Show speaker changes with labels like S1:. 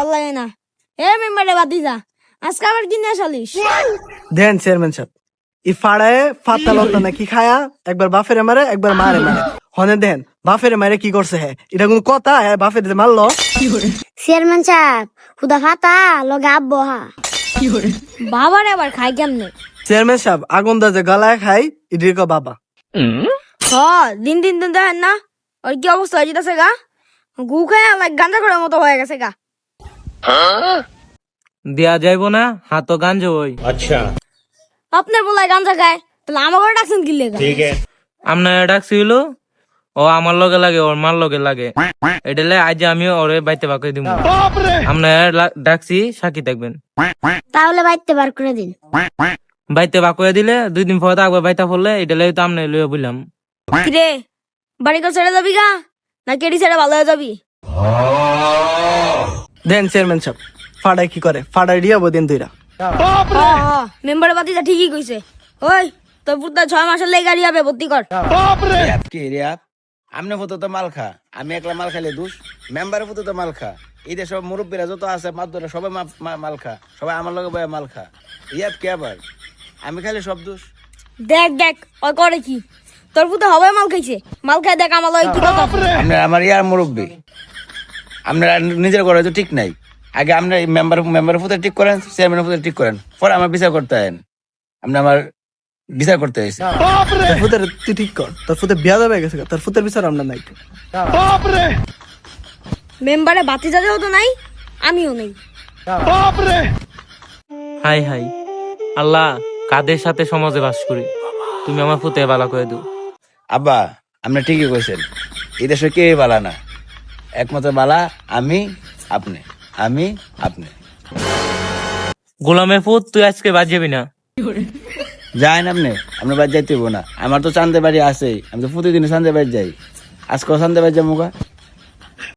S1: ভালো লাগে না। এ মেম্বারে বাদি যা আজকে আবার কি নিয়ে চলিস
S2: দেন চেয়ারম্যান সাহেব ই ফাড়ায় ফাতা লতা নাকি খায়া একবার বাফেরে মারে একবার মারে মারে। হনে দেন বাফেরে মারে কি করছে হ্যাঁ এটা কোনো কথা হ্যাঁ বাফের মারলো?
S3: চেয়ারম্যান সাহেব হুদা ফাতা লগে আব্বো হা।
S1: বাবার আবার খাই কেমনে?
S2: চেয়ারম্যান সাহেব আগুন দা যে গলায় খাই ইডির কো বাবা।
S1: হ দিন দিন দিন দেখেন না ওর কি অবস্থা হয়ে যেতেছে গা? গু খায় লাইক গাঁজা করার মতো হয়ে গেছে গা।
S4: দেয়া যাইব না হাতো গাঞ্জ ওই।
S1: আপনার বলায় গাঁজা খায় তাহলে আমাকে ডাকছেন কি লেগা?
S4: আপনার ডাকছি হইল ও আমার লগে লাগে ওর মার লগে লাগে। এটা আজ আমি ওরে বাইতে বাকে দিব আপনার ডাকছি সাক্ষী থাকবেন।
S3: তাহলে বাইতে বার করে দিন।
S4: বাইতে বাকুয়া দিলে দুই দিন পরে থাকবে বাইতা পড়লে এটা তো আপনি লইয়া বললাম
S1: কিরে বাড়ি করে ছেড়ে যাবি গা? না কেডি ছেড়ে ভালো হয়ে যাবি?
S2: দেন চেয়ারম্যান সাহেব ফাড়ায় কি করে? ফাড়ায় দিয়া দিন দুইরা।
S1: মেম্বার বাতিটা ঠিকই কইছে। ওই তোর পুত্র ছয় মাসের লেগে গাড়ি হবে ভর্তি কর।
S5: কি রিয়াপ আমনে ফটো তো মাল খা আমি একলা মাল খাইলে দুষ। মেম্বারের ফটো তো মাল খা। এই যে সব মুরব্বীরা যত আছে মাদ্দরা সবাই মাল খা। সবাই আমার লগে বয়ে মাল খা। রিয়াপ কে আবার? আমি খাইলে সব দোষ?
S1: দেখ দেখ ওই করে কি? তোর পুত্র হবে মাল খাইছে। মাল খাই দেখ আমার লগে কি কথা
S5: আমার ইয়ার মুরব্বী। আপনারা নিজের ঘরে তো ঠিক নাই। আগে আপনি মেম্বার মেম্বারের ফুতে ঠিক করেন চেয়ারম্যানের ফুতে ঠিক করেন। পরে আমার বিচার করতে হয় আপনি আমার বিচার করতে হয়েছে
S2: ফুতের তুই ঠিক কর। তোর ফুতে বিয়া যাবে গেছে তোর ফুতের বিচার আমরা নাই।
S1: মেম্বারে বাতি যাদেও তো নাই আমিও নেই।
S4: High high. আল্লাহ কাদের সাথে সমাজে বাস করি? তুমি আমার ফুতে বালা করে দিও।
S5: আব্বা আপনি ঠিকই কইছেন। এই দেশে কে বালা না। একমাত্র বালা আমি আপনি। আমি আপনি।
S4: গোলামের ফুট তুই আজকে বাজিয়াবি না।
S5: যাই না আপনি আপনি বাজ যাইতে না। আমার তো চান্দে বাড়ি আছে আমি তো প্রতিদিন চান্দে বাড়ি যাই। আজকেও চান্দে বাড়ি যাব